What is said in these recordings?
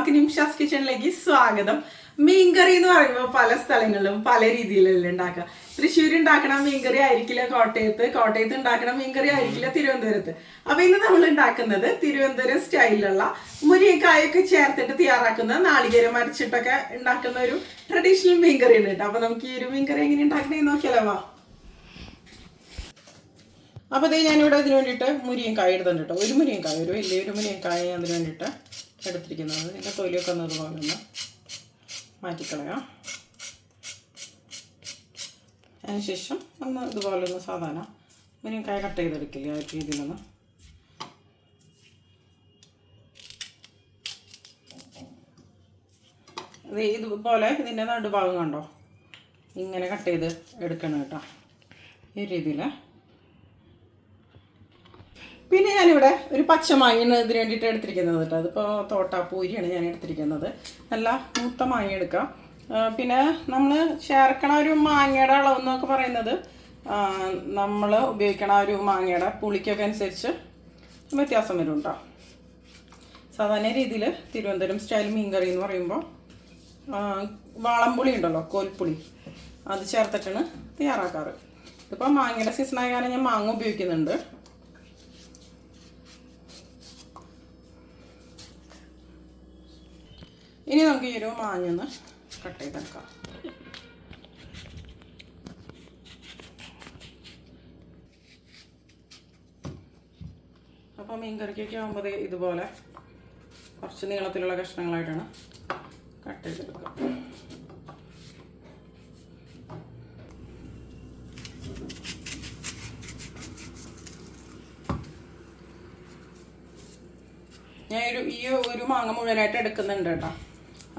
എല്ലാവർക്കും നിംഷാസ് കിച്ചണിലേക്ക് സ്വാഗതം. മീൻകറി എന്ന് പറയുമ്പോൾ പല സ്ഥലങ്ങളിലും പല രീതിയിലല്ലേ ഉണ്ടാക്കുക. തൃശ്ശൂർ ഉണ്ടാക്കണ മീൻകറി ആയിരിക്കില്ല കോട്ടയത്ത്. കോട്ടയത്ത് ഉണ്ടാക്കണ മീൻകറി ആയിരിക്കില്ല തിരുവനന്തപുരത്ത്. അപ്പൊ ഇന്ന് നമ്മൾ ഉണ്ടാക്കുന്നത് തിരുവനന്തപുരം സ്റ്റൈലിലുള്ള മുരിങ്ങക്കായൊക്കെ ചേർത്തിട്ട് തയ്യാറാക്കുന്ന നാളികേരം മരച്ചിട്ടൊക്കെ ഉണ്ടാക്കുന്ന ഒരു ട്രഡീഷണൽ മീൻകറിയാണ് കേട്ടോ. അപ്പൊ നമുക്ക് ഈ ഒരു മീൻകറി എങ്ങനെ ഉണ്ടാക്കണേ നോക്കിയാലോ വാ. അപ്പോൾ ഇത് ഞാനിവിടെ ഇതിന് വേണ്ടിയിട്ട് മുരിങ്ങക്കായ എടുത്തിട്ടുണ്ട് കേട്ടോ. ഒരു മുരിങ്ങക്കായ ഒരു വലിയൊരു കായ അതിന് വേണ്ടിയിട്ട് എടുത്തിരിക്കുന്നത്. ഇതിന്റെ തൊലിയൊക്കെ ഇതുപോലെ ഒന്ന് മാറ്റിക്കളയാം. അതിനുശേഷം ഒന്ന് ഇതുപോലെ ഒന്ന് സാധാരണ കൈ കട്ട് ചെയ്തെടുക്കില്ല ആ രീതിയിലൊന്ന്. ഇത് ഇതുപോലെ ഇതിന്റെ നടുഭാഗം കണ്ടോ? ഇങ്ങനെ കട്ട് ചെയ്ത് എടുക്കണം കേട്ടോ. ഈ രീതിയിൽ. പിന്നെ ഞാനിവിടെ ഒരു പച്ചമാങ്ങയാണ് ഇതിന് വേണ്ടിയിട്ട് എടുത്തിരിക്കുന്നത് കേട്ടോ. അതിപ്പോൾ തോട്ടാപ്പൂരിയാണ് ഞാൻ എടുത്തിരിക്കുന്നത്. നല്ല മൂത്ത മാങ്ങ എടുക്കാം. പിന്നെ നമ്മൾ ചേർക്കണ ഒരു മാങ്ങയുടെ അളവ് എന്നൊക്കെ പറയുന്നത് നമ്മൾ ഉപയോഗിക്കണ ഒരു മാങ്ങയുടെ പുളിക്കൊക്കെ അനുസരിച്ച് വ്യത്യാസം വരും കേട്ടോ. സാധാരണ രീതിയിൽ തിരുവനന്തപുരം സ്റ്റൈൽ മീൻകറി എന്ന് പറയുമ്പോൾ വാളംപുളി ഉണ്ടല്ലോ കോൽപ്പുളി അത് ചേർത്തിട്ടാണ് തയ്യാറാക്കാറ്. ഇതിപ്പോൾ മാങ്ങയുടെ സീസണായ കാരണം ഞാൻ മാങ്ങ ഉപയോഗിക്കുന്നുണ്ട്. ഇനി നമുക്ക് ഈ ഒരു മാഞ്ഞൊന്ന് കട്ട് ചെയ്തെടുക്കാം. അപ്പോൾ മീൻ കറിക്കൊക്കെ ആകുമ്പോൾ ഇതുപോലെ കുറച്ച് നീളത്തിലുള്ള കഷ്ണങ്ങളായിട്ടാണ് കട്ട് ചെയ്തെടുക്കുക ഞാൻ ഒരു ഈ ഒരു മാങ്ങ മുഴുവനായിട്ട് എടുക്കുന്നുണ്ട് കേട്ടോ.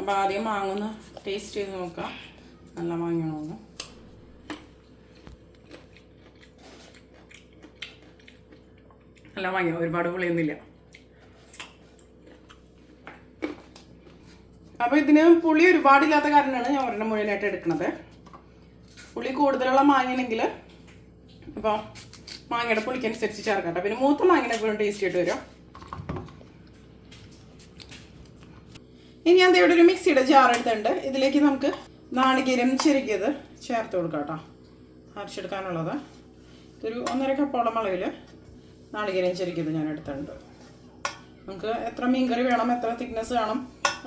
അപ്പോൾ ആദ്യം മാങ്ങ ഒന്ന് ടേസ്റ്റ് ചെയ്ത് നോക്കാം. നല്ല മാങ്ങണമെന്ന് നല്ല മാങ്ങ ഒരുപാട് പുളിയൊന്നുമില്ല. അപ്പോൾ ഇതിന് പുളി ഒരുപാടില്ലാത്ത കാരണമാണ് ഞാൻ ഒരെണ്ണം മുഴുവനായിട്ട് എടുക്കുന്നത് പുളി കൂടുതലുള്ള മാങ്ങയാണെങ്കിൽ അപ്പോൾ മാങ്ങയുടെ പുളിക്കനുസരിച്ച് ചേർക്കട്ടെ പിന്നെ മൂത്ത മാങ്ങയുടെ എപ്പോഴും ടേസ്റ്റ് ആയിട്ട് വരും. ഇനി ഞാൻ ഇവിടെ ഒരു മിക്സിയുടെ ജാർ എടുത്തിട്ടുണ്ട്. ഇതിലേക്ക് നമുക്ക് നാളികേരം ചെരുക്കിയത് ചേർത്ത് കൊടുക്കാം കേട്ടോ. അരച്ചെടുക്കാനുള്ളത്. ഇതൊരു ഒന്നര കപ്പോളം അളവിൽ നാളികേരം ചെരുക്കിയത് ഞാൻ എടുത്തിട്ടുണ്ട്. നമുക്ക് എത്ര മീൻകറി വേണം എത്ര തിക്നെസ് വേണം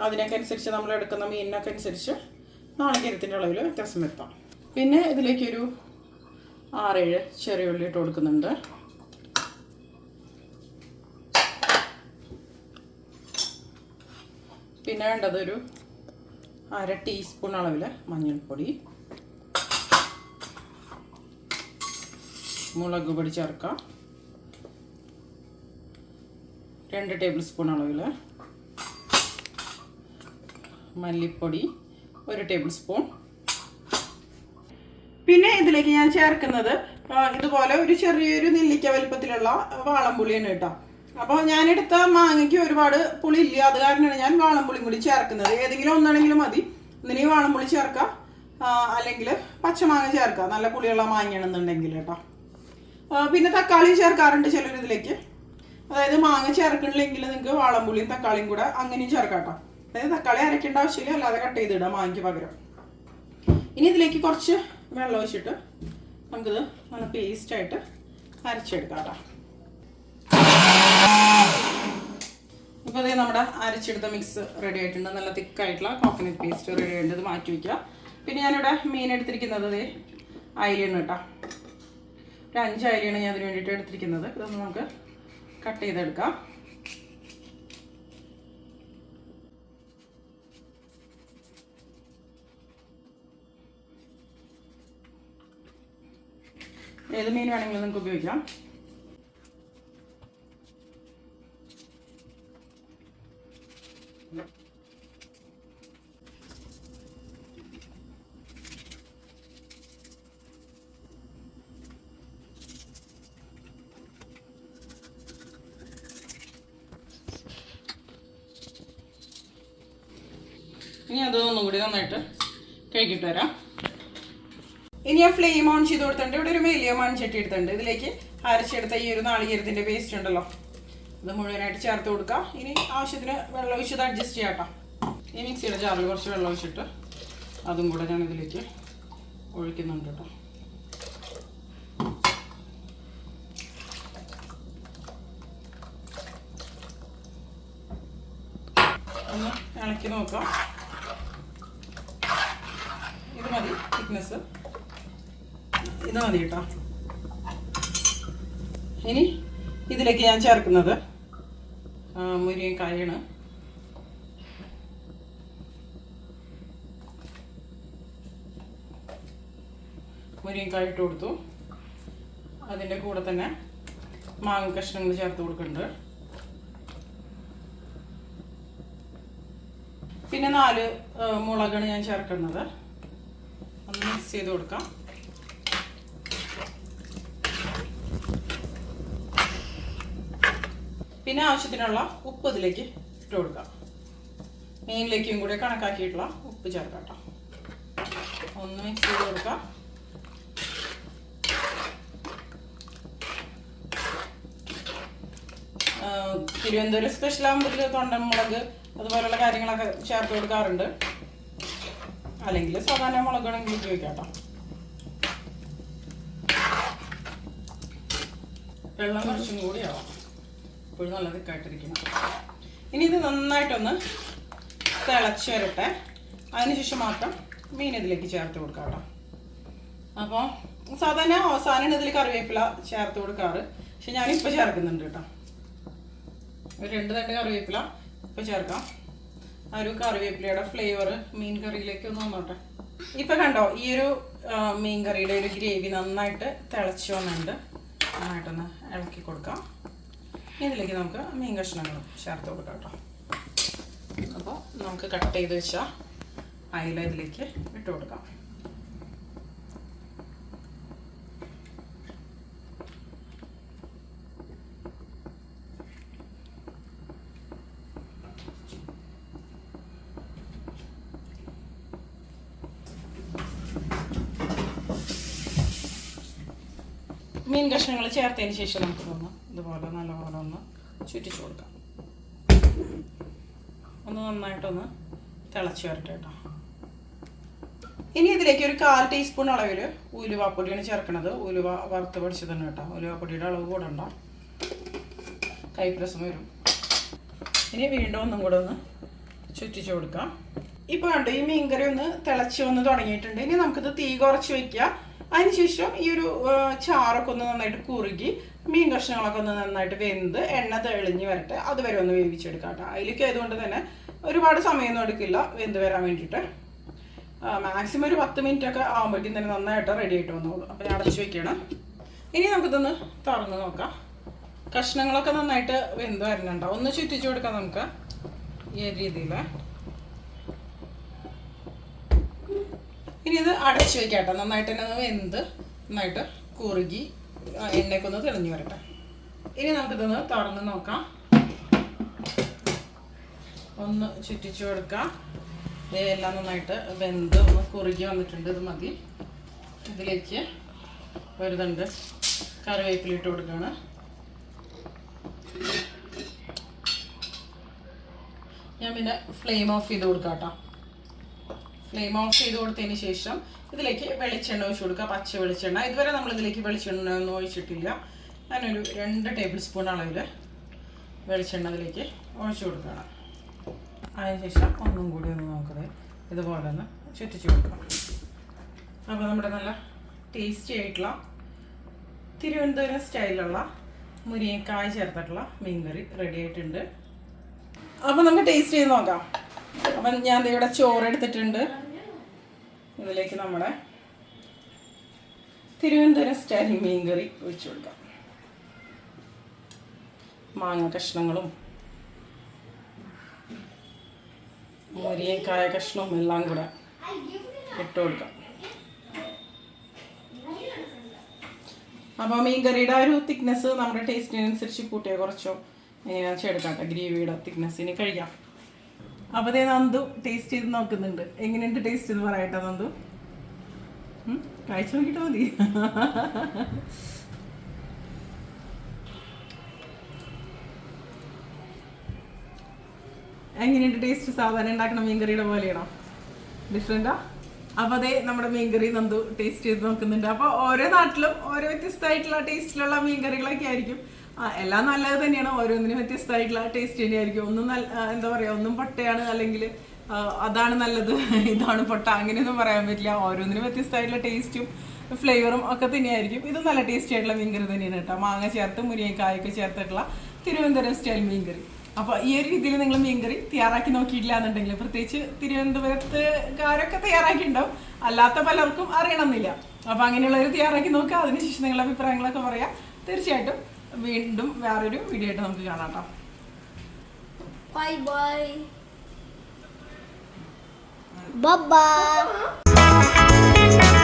അതിനൊക്കെ അനുസരിച്ച് നമ്മൾ എടുക്കുന്ന മീനിനൊക്കെ അനുസരിച്ച് നാളികേരത്തിന്റെ അളവിൽ വ്യത്യാസം വരുത്താം. പിന്നെ ഇതിലേക്കൊരു ആറേഴ് ചെറിയ ഉള്ളി ഇട്ട് കൊടുക്കുന്നുണ്ട്. പിന്നെ വേണ്ടത് ഒരു അര ടീസ്പൂൺ അളവിൽ മഞ്ഞൾപ്പൊടി. മുളക് പൊടി ചേർക്കാം. രണ്ട് ടേബിൾ സ്പൂൺ അളവിൽ മല്ലിപ്പൊടി ഒരു ടേബിൾ സ്പൂൺ പിന്നെ ഇതിലേക്ക് ഞാൻ ചേർക്കുന്നത് ഇതുപോലെ ഒരു ചെറിയൊരു നെല്ലിക്ക വലിപ്പത്തിലുള്ള വാളംപുളിയാണ് കേട്ടോ. അപ്പോൾ ഞാനെടുത്ത മാങ്ങയ്ക്ക് ഒരുപാട് പുളി ഇല്ല അത് കാരണമാണ് ഞാൻ വാളംപുളിയും കൂടി ചേർക്കുന്നത്. ഏതെങ്കിലും ഒന്നാണെങ്കിലും മതി. ഇന്നി വാളംപുളി ചേർക്കാം. അല്ലെങ്കിൽ പച്ചമാങ്ങ ചേർക്കാം. നല്ല പുളിയുള്ള മാങ്ങയാണെന്നുണ്ടെങ്കിൽ കേട്ടോ. പിന്നെ തക്കാളിയും ചേർക്കാറുണ്ട് ചിലർ ഇതിലേക്ക്. അതായത് മാങ്ങ ചേർക്കണില്ലെങ്കിൽ നിങ്ങൾക്ക് വാളംപുളിയും തക്കാളിയും കൂടെ അങ്ങനെയും ചേർക്കാം കേട്ടോ. അതായത് തക്കാളി അരയ്ക്കേണ്ട ആവശ്യമില്ല. അല്ലാതെ കട്ട് ചെയ്തിടാം മാങ്ങയ്ക്ക് പകരം. ഇനി ഇതിലേക്ക് കുറച്ച് വെള്ളം ഒഴിച്ചിട്ട് നമുക്കിത് നല്ല പേസ്റ്റായിട്ട് അരച്ചെടുക്കാം കേട്ടോ. ഇപ്പോൾ അതേ നമ്മുടെ അരച്ചെടുത്ത മിക്സ് റെഡി ആയിട്ടുണ്ട്. നല്ല തിക്കായിട്ടുള്ള കോക്കനട്ട് പേസ്റ്റ് റെഡി ആയിട്ടുണ്ട്. ഇത് മാറ്റി വയ്ക്കുക പിന്നെ ഞാനിവിടെ മീൻ എടുത്തിരിക്കുന്നത് അതേ അയിലാണ് കേട്ടോ. ഒരു അഞ്ച് അയിലാണ് ഞാൻ അതിന് വേണ്ടിയിട്ട് എടുത്തിരിക്കുന്നത്. ഇതൊന്ന് നമുക്ക് കട്ട് ചെയ്തെടുക്കാം. ഏത് മീൻ വേണമെങ്കിലും നിങ്ങൾക്ക് ഉപയോഗിക്കാം. ഇനി അതൊന്നും കൂടി നന്നായിട്ട് കഴുകിയിട്ട് വരാം. ഇനി ആ ഫ്ലെയിം ഓൺ ചെയ്ത് കൊടുത്തിട്ടുണ്ട്. ഇവിടെ ഒരു വലിയ മൺചട്ടി എടുത്തിട്ടുണ്ട്. ഇതിലേക്ക് അരച്ചെടുത്ത ഈ ഒരു നാളികേരത്തിന്റെ പേസ്റ്റ് ഉണ്ടല്ലോ. അത് മുഴുവനായിട്ട് ചേർത്ത് കൊടുക്കാം. ഇനി ആവശ്യത്തിന് വെള്ളം ഒഴിച്ചത് അഡ്ജസ്റ്റ് ചെയ്യാട്ടോ. ഈ മിക്സിയുടെ ജാറിൽ കുറച്ച് വെള്ളം ഒഴിച്ചിട്ട് അതും കൂടെ ഞാൻ ഇതിലേക്ക് ഒഴിക്കുന്നുണ്ട് കേട്ടോ. ഒന്ന് ഇളക്കി നോക്കാം ഇത് മതി തിക്നെസ് ഇത് മതി കേട്ടോ ഇനി ഇതിലേക്ക് ഞാൻ ചേർക്കുന്നത് ആ, മുരിങ്ങക്കായാണ് മുരിങ്ങക്കായ ഇട്ട് കൊടുത്തു. അതിന്റെ കൂടെ തന്നെ മാങ്ങ കഷ്ണങ്ങൾ ചേർത്ത് കൊടുക്കുന്നുണ്ട്. പിന്നെ നാല് മുളകാണ് ഞാൻ ചേർക്കുന്നത്. മിക്സ് ചെയ്ത് കൊടുക്കാം. പിന്നെ ആവശ്യത്തിനുള്ള ഉപ്പ് ഇതിലേക്ക് ഇട്ട് കൊടുക്കാം. മീനിലേക്കും കൂടെ കണക്കാക്കിയിട്ടുള്ള ഉപ്പ് ചേർക്കാം കേട്ടോ ഒന്ന് മിക്സ് ചെയ്ത് കൊടുക്കാം. തിരുവനന്തപുരം സ്പെഷ്യൽ ആകുമ്പോൾ തൊണ്ടൻമുളക് അതുപോലുള്ള കാര്യങ്ങളൊക്കെ ചേർത്ത് കൊടുക്കാറുണ്ട്. അല്ലെങ്കിൽ സാധാരണ മുളകാണെങ്കിൽ ഉപയോഗിക്കാം കേട്ടോ. വെള്ളം കുറച്ചും കൂടി ആവാം. ഇപ്പോഴും നല്ല തിക്കായിട്ടിരിക്കണം ഇനി ഇത് നന്നായിട്ടൊന്ന് തിളച്ച് വരട്ടെ. അതിനുശേഷം മാത്രം മീൻ ഇതിലേക്ക് ചേർത്ത് കൊടുക്കാം കേട്ടോ. അപ്പോൾ സാധാരണ അവസാനം ഇതിൽ കറിവേപ്പില ചേർത്ത് കൊടുക്കാറ്. പക്ഷെ ഞാനിപ്പോൾ ചേർക്കുന്നുണ്ട് കേട്ടോ. ഒരു രണ്ട് തണ്ട് കറിവേപ്പില ഇപ്പോൾ ചേർക്കാം. ആ ഒരു കറിവേപ്പിലയുടെ ഫ്ലേവർ മീൻ കറിയിലേക്ക് ഒന്ന് വന്നോട്ടെ. ഇപ്പം കണ്ടോ ഈ ഒരു മീൻ കറിയുടെ ഒരു ഗ്രേവി നന്നായിട്ട് തിളച്ചു വന്നിട്ടുണ്ട്. നന്നായിട്ടൊന്ന് ഇളക്കി കൊടുക്കാം. ഇതിലേക്ക് നമുക്ക് മീൻ കഷ്ണങ്ങൾ ചേർത്ത് കൊടുക്കാം കേട്ടോ. അപ്പോൾ നമുക്ക് കട്ട് ചെയ്ത് വെച്ച അയില ഇതിലേക്ക് ഇട്ട് കൊടുക്കാം. മീൻ കഷ്ണങ്ങൾ ചേർത്തതിന് ശേഷം നമുക്ക് ഒന്ന് ഇതുപോലെ നല്ലപോലെ ഒന്ന് ചുറ്റിച്ചു കൊടുക്കാം. ഒന്ന് നന്നായിട്ടൊന്ന് തിളച്ച് വരട്ടെ കേട്ടോ. ഇനി ഇതിലേക്ക് ഒരു കാൽ ടീസ്പൂൺ അളവിൽ ഉലുവാപ്പൊടിയാണ് ചേർക്കുന്നത്. ഉലുവ വറുത്ത് പൊടിച്ചത് തന്നെ കേട്ടോ. ഉലുവാപ്പൊടിയുടെ അളവ് കൂടണ്ട. കൈപ്രസം വരും. ഇനി വീണ്ടും ഒന്നും കൂടെ ഒന്ന് ചുറ്റിച്ചു കൊടുക്കാം. ഇപ്പോൾ കണ്ടു ഈ മീൻകറി ഒന്ന് തിളച്ച് വന്ന് തുടങ്ങിയിട്ടുണ്ട്. ഇനി നമുക്കിത് തീ കുറച്ച് വെക്കുക. അതിനുശേഷം ഈ ഒരു ചാറൊക്കെ ഒന്ന് നന്നായിട്ട് കുറുകി മീൻ കഷ്ണങ്ങളൊക്കെ ഒന്ന് നന്നായിട്ട് വെന്ത് എണ്ണ തെളിഞ്ഞ് വരട്ടെ. അതുവരെ ഒന്ന് വേവിച്ചെടുക്കാം കേട്ടോ. അതിലേക്ക് ആയതുകൊണ്ട് തന്നെ ഒരുപാട് സമയമൊന്നും എടുക്കില്ല. വെന്ത് വരാൻ വേണ്ടിയിട്ട്. മാക്സിമം ഒരു പത്ത് മിനിറ്റ് ഒക്കെ ആകുമ്പോഴേക്കും തന്നെ നന്നായിട്ട് റെഡി ആയിട്ട് വന്നോളൂ. അപ്പോൾ ഞാൻ അടച്ചു വെക്കണം. ഇനി നമുക്കിതൊന്ന് തുറന്ന് നോക്കാം. കഷ്ണങ്ങളൊക്കെ നന്നായിട്ട് വെന്ത് വരുന്നുണ്ടാവും ഒന്ന് ചുറ്റിച്ചു കൊടുക്കാം നമുക്ക്. ഈ രീതിയിൽ ഇനി ഇത് അടച്ചു വെക്കാം കേട്ടോ നന്നായിട്ട് തന്നെ വെന്ത് നന്നായിട്ട് കുറുകി എണ്ണയ്ക്ക് ഒന്ന് തെളിഞ്ഞു വരട്ടെ. ഇനി നമുക്കിതൊന്ന് തുറന്ന് നോക്കാം. ഒന്ന് ചുറ്റിച്ചു കൊടുക്കാം. ഇതെല്ലാം നന്നായിട്ട് വെന്ത് ഒന്ന് കുറുകി വന്നിട്ടുണ്ട്. ഇത് മതി. ഇതിലേക്ക് ഒരു തണ്ട് കറിവേപ്പില ഇട്ട് കൊടുക്കുകയാണ് ഞാൻ പിന്നെ ഫ്ലെയിം ഓഫ് ചെയ്ത് കൊടുക്കാം കേട്ടോ. ഫ്ലെയിം ഓഫ് ചെയ്ത് കൊടുത്തതിന് ശേഷം ഇതിലേക്ക് വെളിച്ചെണ്ണ ഒഴിച്ച് കൊടുക്കുക. പച്ച വെളിച്ചെണ്ണ. ഇതുവരെ നമ്മൾ ഇതിലേക്ക് വെളിച്ചെണ്ണ ഒന്നും ഒഴിച്ചിട്ടില്ല. ഞാനൊരു രണ്ട് ടേബിൾ സ്പൂൺ അളവിൽ വെളിച്ചെണ്ണ അതിലേക്ക് ഒഴിച്ച് കൊടുക്കണം അതിനുശേഷം ഒന്നും കൂടി ഒന്ന് നോക്കുന്നത് ഇതുപോലെ ഒന്ന് ചുറ്റിച്ച് കൊടുക്കണം അപ്പോൾ നമ്മുടെ നല്ല ടേസ്റ്റി ആയിട്ടുള്ള തിരുവനന്തപുരം സ്റ്റൈലിലുള്ള മുരിങ്ങക്കായ ചേർത്തിട്ടുള്ള മീൻകറി റെഡി ആയിട്ടുണ്ട്. അപ്പോൾ നമുക്ക് ടേസ്റ്റ് ചെയ്ത് നോക്കാം. അപ്പം ഞാൻ ഇവിടെ ചോറ് എടുത്തിട്ടുണ്ട്. ഇതിലേക്ക് നമ്മുടെ തിരുവനന്തപുരം സ്റ്റൈൽ മീൻകറി ഒഴിച്ചു കൊടുക്കാം. മാങ്ങ കഷ്ണങ്ങളും മുരിങ്ങക്കായ കഷ്ണവും എല്ലാം കൂടെ ഇട്ട് കൊടുക്കാം. അപ്പോൾ മീൻ കറിയുടെ ഒരു തിക്നെസ് നമ്മുടെ ടേസ്റ്റിനനുസരിച്ച് കൂട്ടിയ കുറച്ചോ ഇങ്ങനെ കേട്ടോ ഗ്രേവിയുടെ തിക്നെസ് ഇനി കഴിക്കാം. അപ്പോൾ അതേ നന്ദു ടേസ്റ്റ് ചെയ്ത് നോക്കുന്നുണ്ട്. എങ്ങനെയുണ്ട് ടേസ്റ്റ് എന്ന് പറയട്ടെ നന്ദു? കഴിച്ചു നോക്കിയിട്ട് മതി. എങ്ങനെയുണ്ട് ടേസ്റ്റ് സാധാരണ ഉണ്ടാക്കണ മീൻകറിയുടെ പോലെയാണോ? ഡിഫറെന്റാ അപ്പൊ അതെ നമ്മുടെ മീൻകറി നന്ദു ടേസ്റ്റ് ചെയ്ത് നോക്കുന്നുണ്ട്. അപ്പൊ ഓരോ നാട്ടിലും ഓരോ വ്യത്യസ്തമായിട്ടുള്ള ടേസ്റ്റിലുള്ള മീൻകറികളൊക്കെ ആയിരിക്കും. ആ, എല്ലാം നല്ലത് തന്നെയാണ്. ഓരോന്നിനും വ്യത്യസ്തമായിട്ടുള്ള ടേസ്റ്റ് തന്നെയായിരിക്കും. ഒന്നും നല്ല എന്താ പറയാ ഒന്നും പൊട്ടയാണ് അല്ലെങ്കിൽ അതാണ് നല്ലത് ഇതാണ് പൊട്ട അങ്ങനെയൊന്നും പറയാൻ പറ്റില്ല. ഓരോന്നിനും വ്യത്യസ്തമായിട്ടുള്ള ടേസ്റ്റും ഫ്ലേവറും ഒക്കെ തന്നെയായിരിക്കും. ഇത് നല്ല ടേസ്റ്റി ആയിട്ടുള്ള മീൻകറി തന്നെയാണ് കേട്ടോ. മാങ്ങ ചേർത്ത് മുരിങ്ങക്കായൊക്കെ ചേർത്തിട്ടുള്ള തിരുവനന്തപുരം സ്റ്റൈൽ മീൻകറി. അപ്പോൾ ഈ ഒരു രീതിയിൽ നിങ്ങൾ മീൻകറി തയ്യാറാക്കി നോക്കിയിട്ടില്ല എന്നുണ്ടെങ്കിൽ പ്രത്യേകിച്ച് തിരുവനന്തപുരത്തുകാരൊക്കെ തയ്യാറാക്കിയിട്ടുണ്ടാവും. അല്ലാത്ത പലർക്കും അറിയണമെന്നില്ല. അപ്പോൾ അങ്ങനെയുള്ളവർ തയ്യാറാക്കി നോക്കുക അതിനുശേഷം നിങ്ങളുടെ അഭിപ്രായങ്ങളൊക്കെ പറയാം. തീർച്ചയായിട്ടും വീണ്ടും വേറൊരു വീഡിയോ ആയിട്ട് നമുക്ക് കാണാം കേട്ടോ ബൈ ബൈ bye.